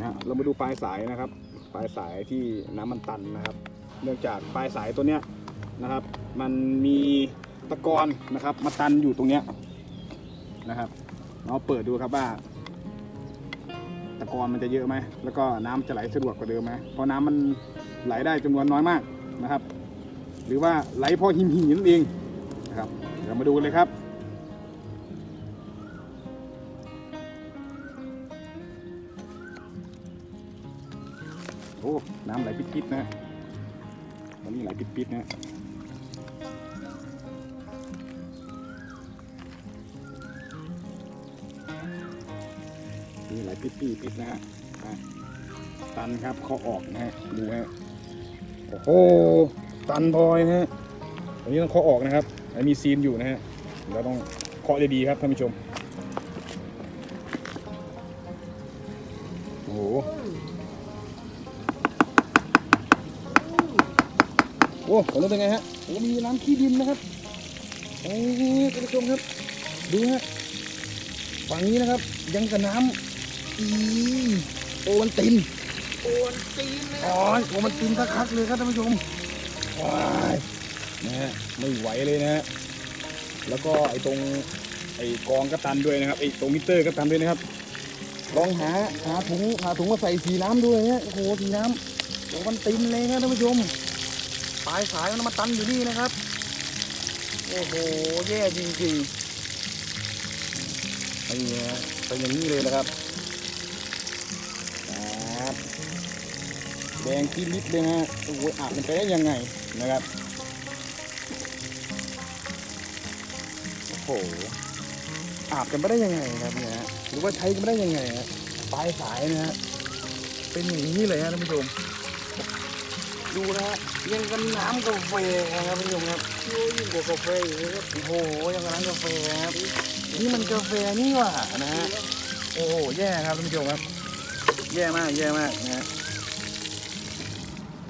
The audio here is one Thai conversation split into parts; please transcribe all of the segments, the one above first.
นะเรามาดูปลายสายนะครับ ปลายสายที่น้ำมันตันนะครับ เนื่องจากปลายสายตัวเนี้ยนะครับ มันมีตะกอนนะครับ มาตันอยู่ตรงเนี้ยนะครับเราเปิดดูครับว่าตะกอนมันจะเยอะไหมแล้วก็น้ำจะไหลสะดวกกว่าเดิมไหมเพราะน้ำมันไหลได้จำนวนน้อยมากนะครับ หรือว่าไหลพอหิมหินั่นเองนะครับเดี๋ยวมาดูกันเลยครับ โอ้น้ำไหลปิดๆนะตอนนี้ไหลปิดๆนะนี่ไหลปิดๆปิดนะฮะตันครับเขาออกนะฮะดูฮะโอ้โหตันพลอยนะฮะตอนนี้ต้องเคาะออกนะครับมีซีนอยู่นะฮะเราต้องเคาะดีๆครับท่านผู้ชมโอ้โห โอ้ผมรู้เป็นไงฮะโอ้มีน้ำขี้ดินนะครับโอ้ท่านผู้ชมครับดูฮะฝั่งนี้นะครับ ยังกับน้ำอีโอวันตินโอนตีนเลยอ๋อโอวันตินสักคักเลยครับท่านผู้ชมว้ายนะฮะไม่ไหวเลยนะฮะแล้วก็ไอ้ตรงไอ้กองกระตันด้วยนะครับไอ้ตรงมิเตอร์กระตันด้วยนะครับลองหาหาถุงหาถุงมาใส่สีน้ำด้วยฮะโอ้โหสีน้ำโอวันตินเลยนะท่านผู้ชม ปลายสายมันมาตันอยู่นี่นะครับ โอ้โห แย่จริงๆไอ้เนี่ฮะเป็นอย่างนี้เลยนะครับครับแดงที่ลิดเลยนะโอ้โหอาบมันไปได้ยังไงนะครับ โอ้โห อาบกันไม่ได้ยังไงครับเนี่ยหรือว่าใช้กันไม่ได้ยังไงฮะปลายสายนะฮะ เป็นอย่างนี้เลยฮะท่านผู้ชม ดูนะฮะยังกันน้ำกาแฟครับท่านผู้ชมครับโอ้ยิ่งกว่ากาแฟอีกนะครับโอ้โหยังกับน้ำกาแฟครับนี่มันกาแฟนี่หว่านะฮะโอ้โหแย่ครับท่านผู้ชมครับ แย่มากแย่มากนะฮะ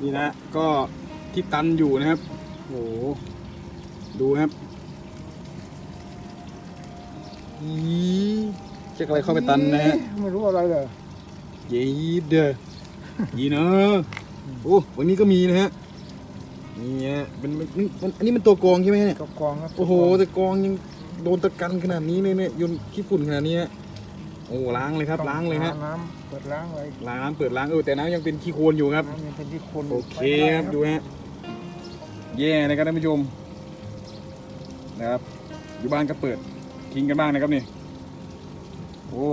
นี่นะก็ที่ตันอยู่นะครับโอ้โหดูครับอีเช็คอะไรเข้าไปตันนะฮะไม่รู้อะไรเลยเยีดเด้อยีเนอะ โอ้วันนี้ก็มีนะฮะนี่ฮะเป็นมันมันอันนี้มันตัวกรองใช่ไหมเนี่ยกับกองครับโอ้โหแต่กรองยังโดนตะกันขนาดนี้เลยเนี่ยยนต์ขี้ฝุ่นขนาดนี้ฮะโอ้ล้างเลยครับล้างเลยฮะน้ำเปิดล้างเลยล้างน้ำเปิดล้างเออแต่น้ำยังเป็นขี้โคลนอยู่ครับน้ำยังเป็นที่คนโอเคครับดูฮะแย่นะครับท่านผู้ชมนะครับอยู่บ้านก็เปิดทิ้งกันบ้างนะครับนี่โอ้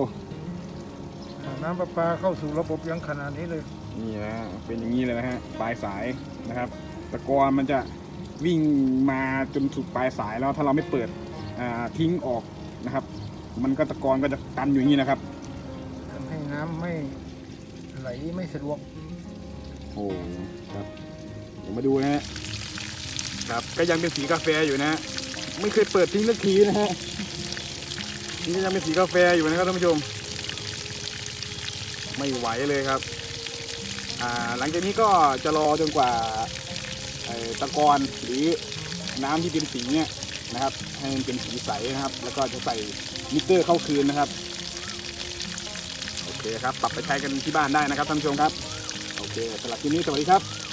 น้ำประปาเข้าสู่ระบบยังขนาดนี้เลย นี่นะเป็นอย่างนี้เลยนะฮะปลายสายนะครับตะกอนมันจะวิ่งมาจนสุดปลายสายแล้วถ้าเราไม่เปิดอ่าทิ้งออกนะครับ มันก็ตะกอนก็จะตันอยู่อย่างนี้นะครับทำให้น้ำไม่ไหลไม่สะดวกโอ้ครับเดี๋ยวมาดูนะฮะครับก็ยังเป็นสีกาแฟอยู่นะฮะไม่เคยเปิดทิ้งสักทีนะฮะนี่ก็ยังเป็นสีกาแฟอยู่นะครับท่านผู้ชม ไม่ไหวเลยครับอ่า หลังจากนี้ก็จะรอจนกว่าตะกอนหรือน้ำที่เป็นสีเนี่ยนะครับ ให้มันเป็นสีใสนะครับ แล้วก็จะใส่มิเตอร์เข้าคืนนะครับโอเคครับ ปรับไปใช้กันที่บ้านได้นะครับท่านผู้ชมครับ โอเคสำหรับที่นี้สวัสดีครับ